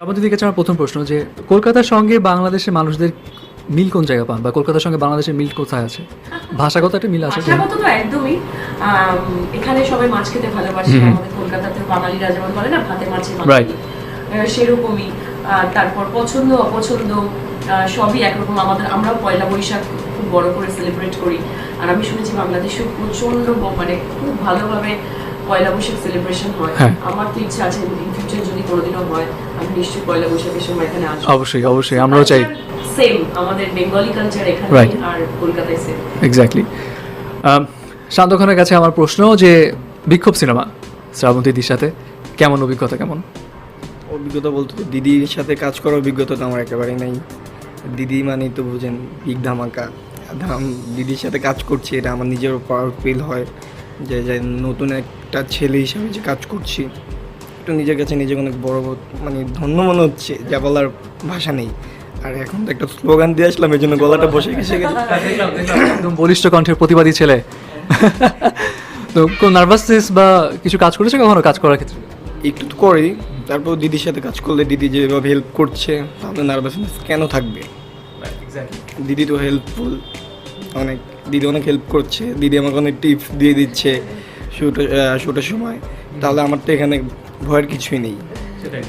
আমাদের দিকে আমার প্রথম প্রশ্ন যে কলকাতার সঙ্গে বাংলাদেশের মানুষদের মিল কোন জায়গা পান? বা কলকাতার সঙ্গে বাংলাদেশের মিল কোথায় আছে? ভাষাগত একটা মিল আছে। ভাষাগত তো একদমই। এখানে সবাই মাছ খেতে ভালোবাসে আমাদের কলকাতাতে বাঙালিরা যেমন বলে না ভাতে মাছে Right. সেরকমই। তারপর পছন্দ অপছন্দ সবই একরকম। আমাদের আমরা পয়লা বৈশাখ খুব বড় করে সেলিব্রেট করি। আর আমি শুনেছি বাংলাদেশেও প্রচণ্ড মানে খুব ভালোভাবে পয়লা বৈশাখ সেলিব্রেশন হয়। হ্যাঁ। আমার তো ইচ্ছা আছে ইন ফিউচার যদি কোনোদিনও হয় আমি নিশ্চয়ই পয়লা বৈশাখের সময় এখানে আসব। অবশ্যই অবশ্যই আমরাও চাই। সেম আমাদের বেঙ্গলি কালচার এখানে আর কলকাতায় সেম এক্স্যাক্টলি শান্ত খানের কাছে আমার প্রশ্ন যে বিক্ষোভ সিনেমা শ্রাবন্তীদির সাথে কেমন অভিজ্ঞতা কেমন? অভিজ্ঞতা বলতে দিদির সাথে কাজ করার অভিজ্ঞতা তো আমার একেবারেই নেই। দিদি মানেই তো বুঝেন বিগ ধামাকা। ধাম দিদির সাথে কাজ করছি এটা আমার নিজের প্রাউড ফিল হয়। যে যে নতুন একটা ছেলে হিসাবে যে কাজ করছি একটু নিজের কাছে নিজেকে অনেক বড় মানে ধন্য মনে হচ্ছে যা বলার ভাষা নেই। আর এখন তো একটা স্লোগান দিয়ে আসলাম এই জন্য গলাটা বসে গেছে। একদম বলিষ্ঠ কণ্ঠের প্রতিবাদী ছেলে। তো কোনো নার্ভাসনেস বা কিছু কাজ করেছে কখনো কাজ করার ক্ষেত্রে? একটু তো করি তারপর দিদির সাথে কাজ করলে দিদি যেভাবে হেল্প করছে তাহলে নার্ভাসনেস কেন থাকবে? দিদি তো হেল্পফুল অনেক দিদি অনেক হেল্প করছে। দিদি আমাকে অনেক টিপস দিয়ে দিচ্ছে শুট শুটের সময়। তাহলে আমার তো এখানে ভয়ের কিছুই নেই। সেটাই।